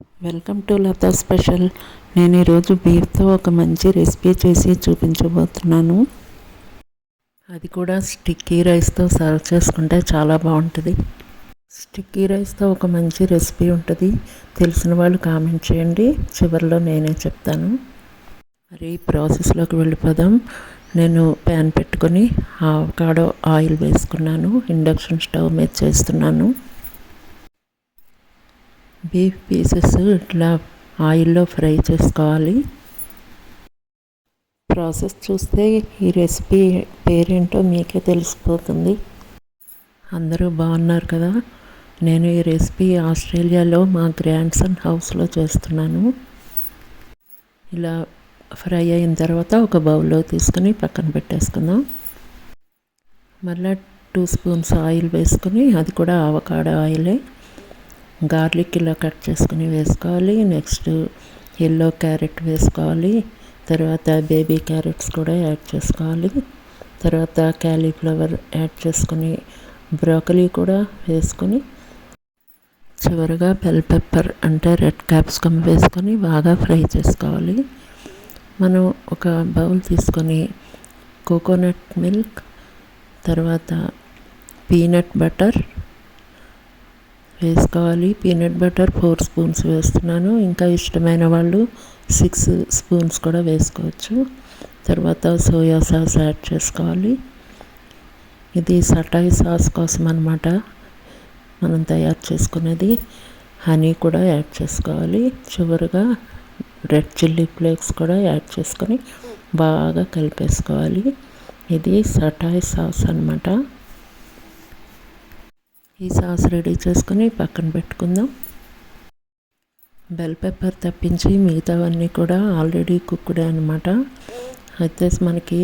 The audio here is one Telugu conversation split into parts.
Welcome to Lata special. నేను ఈరోజు బీఫ్తో ఒక మంచి రెసిపీ చేసి చూపించబోతున్నాను. అది కూడా స్టిక్కీ రైస్తో సర్వ్ చేసుకుంటే చాలా బాగుంటుంది. స్టిక్కీ రైస్తో ఒక మంచి రెసిపీ ఉంటుంది. తెలిసిన వాళ్ళు కామెంట్ చేయండి. చివరిలో నేనే చెప్తాను. మరి ప్రాసెస్లోకి వెళ్ళిపోదాం. నేను ప్యాన్ పెట్టుకొని ఆవకాడో ఆయిల్ వేసుకున్నాను. ఇండక్షన్ స్టవ్ మీద చేస్తున్నాను. బీఫ్ పీసెస్ ఇట్లా ఆయిల్లో ఫ్రై చేసుకోవాలి. ప్రాసెస్ చూస్తే ఈ రెసిపీ పేరేంటో మీకే తెలిసిపోతుంది. అందరూ బాగున్నారు కదా? నేను ఈ రెసిపీ ఆస్ట్రేలియాలో మా గ్రాండ్ సన్ హౌస్లో చేస్తున్నాను. ఇలా ఫ్రై అయిన తర్వాత ఒక బౌల్లో తీసుకుని పక్కన పెట్టేసుకుందాం. మళ్ళీ టూ స్పూన్స్ ఆయిల్ వేసుకుని అది కూడా ఆవకాడ ఆయిలే. గార్లిక్ ఇలా కట్ చేసుకుని వేసుకోవాలి. నెక్స్ట్ ఎల్లో క్యారెట్ వేసుకోవాలి. తర్వాత బేబీ క్యారెట్స్ కూడా యాడ్ చేసుకోవాలి. తర్వాత క్యాలీఫ్లవర్ యాడ్ చేసుకుని బ్రోకలీ కూడా వేసుకొని చివరిగా బెల్ పెప్పర్ అంటే రెడ్ క్యాప్సికమ్ వేసుకొని బాగా ఫ్రై చేసుకోవాలి. మనం ఒక బౌల్ తీసుకొని కోకోనట్ మిల్క్ తర్వాత పీనట్ బటర్ వేసుకోవాలి. పీనట్ బటర్ ఫోర్ స్పూన్స్ వేస్తున్నాను. ఇంకా ఇష్టమైన వాళ్ళు సిక్స్ స్పూన్స్ కూడా వేసుకోవచ్చు. తర్వాత సోయా సాస్ యాడ్ చేసుకోవాలి. ఇది సటాయి సాస్ కోసం అనమాట మనం తయారు చేసుకునేది. హనీ కూడా యాడ్ చేసుకోవాలి. చివరిగా రెడ్ చిల్లీ ఫ్లేక్స్ కూడా యాడ్ చేసుకొని బాగా కలిపేసుకోవాలి. ఇది సటాయి సాస్ అనమాట ఈ సాస్ రెడీ చేసుకుని పక్కన పెట్టుకుందాం. బెల్ పెప్పర్ తప్పించి మిగతావన్నీ కూడా ఆల్రెడీ కుక్కుడే అనమాట అయితే మనకి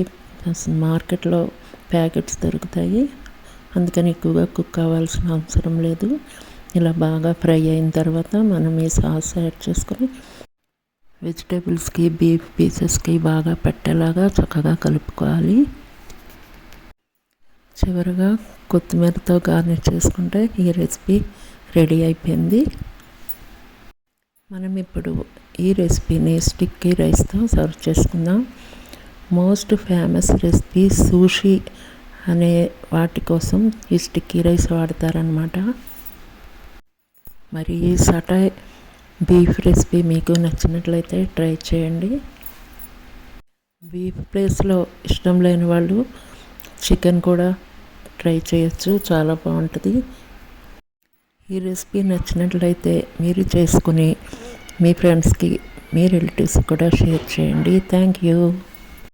మార్కెట్లో ప్యాకెట్స్ దొరుకుతాయి. అందుకని ఎక్కువగా కుక్ కావాల్సిన అవసరం లేదు. ఇలా బాగా ఫ్రై అయిన తర్వాత మనం ఈ సాస్ యాడ్ చేసుకొని వెజిటేబుల్స్కి బీఫ్ పీసెస్కి బాగా పెట్టేలాగా చక్కగా కలుపుకోవాలి. చివరిగా కొత్తిమీరతో గార్నిష్ చేసుకుంటే ఈ రెసిపీ రెడీ అయిపోయింది. మనం ఇప్పుడు ఈ రెసిపీని స్టిక్కీ రైస్తో సర్వ్ చేసుకుందాం. మోస్ట్ ఫేమస్ రెసిపీ సూషీ అనే వాటి కోసం ఈ స్టిక్కీ రైస్ వాడతారనమాట మరి ఈ సటాయ్ బీఫ్ రెసిపీ మీకు నచ్చినట్లయితే ట్రై చేయండి. బీఫ్ ప్లేస్లో ఇష్టం లేని వాళ్ళు చికెన్ కూడా ట్రై చేయొచ్చు చాలా బాగుంటుంది. ఈ రెసిపీ నచ్చినట్లయితే మీరు చేసుకుని మీ ఫ్రెండ్స్కి మీ రిలేటివ్స్ కూడా షేర్ చేయండి. Thank you.